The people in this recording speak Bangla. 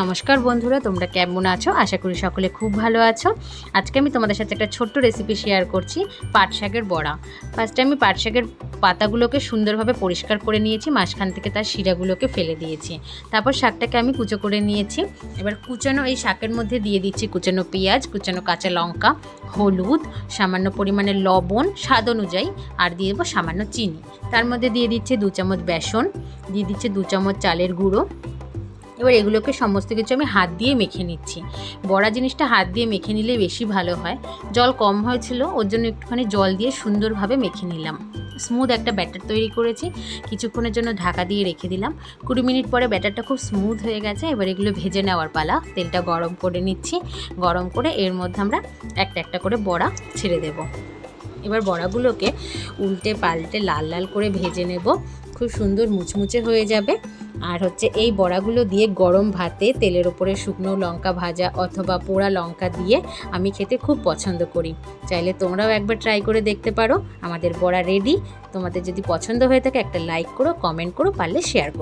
নমস্কার বন্ধুরা, তোমরা কেমন আছো? আশা করি সকলে খুব ভালো আছো। আজকে আমি তোমাদের সাথে একটা ছোট্ট রেসিপি শেয়ার করছি, পাট শাকের বড়া। ফার্স্টে আমি পাট শাকের পাতাগুলোকে সুন্দরভাবে পরিষ্কার করে নিয়েছি, মাঝখান থেকে তার শিরাগুলোকে ফেলে দিয়েছি। তারপর শাকটাকে আমি কুচো করে নিয়েছি। এবার কুচানো এই শাকের মধ্যে দিয়ে দিচ্ছি কুচানো পেঁয়াজ, কুচানো কাঁচা লঙ্কা, হলুদ, সামান্য পরিমাণে লবণ, স্বাদ অনুযায়ী, আর দিয়ে দেবো সামান্য চিনি। তার মধ্যে দিয়ে দিচ্ছে দু চামচ বেসন, দিয়ে দিচ্ছে দু চামচ চালের গুঁড়ো এবার এগুলোকে সমস্ত কিছু আমি হাত দিয়ে মেখে নিচ্ছি। বড়া জিনিসটা হাত দিয়ে মেখে নিলে বেশি ভালো হয়। জল কম হয়েছিল, ওর জন্য একটুখানি জল দিয়ে সুন্দরভাবে মেখে নিলাম। স্মুথ একটা ব্যাটার তৈরি করেছি। কিছুক্ষণের জন্য ঢাকা দিয়ে রেখে দিলাম। কুড়ি মিনিট পরে ব্যাটারটা খুব স্মুথ হয়ে গেছে। এবার এগুলো ভেজে নেওয়ার পালা। তেলটা গরম করে নিচ্ছি। গরম করে এর মধ্যে আমরা একটা একটা করে বড়া ছেড়ে দেব। এবার বড়াগুলোকে উল্টে পাল্টে লাল লাল করে ভেজে নেব। খুব সুন্দর মুচমুচে হয়ে যাবে। আর হচ্ছে এই বড়াগুলো দিয়ে গরম ভাতে তেলের ওপরে শুকনো লঙ্কা ভাজা অথবা পোড়া লঙ্কা দিয়ে আমি খেতে খুব পছন্দ করি। চাইলে তোমরাও একবার ট্রাই করে দেখতে পারো। আমাদের বড়া রেডি। তোমাদের যদি পছন্দ হয়ে থাকে একটা লাইক করো, কমেন্ট করো, পারলে শেয়ার করো।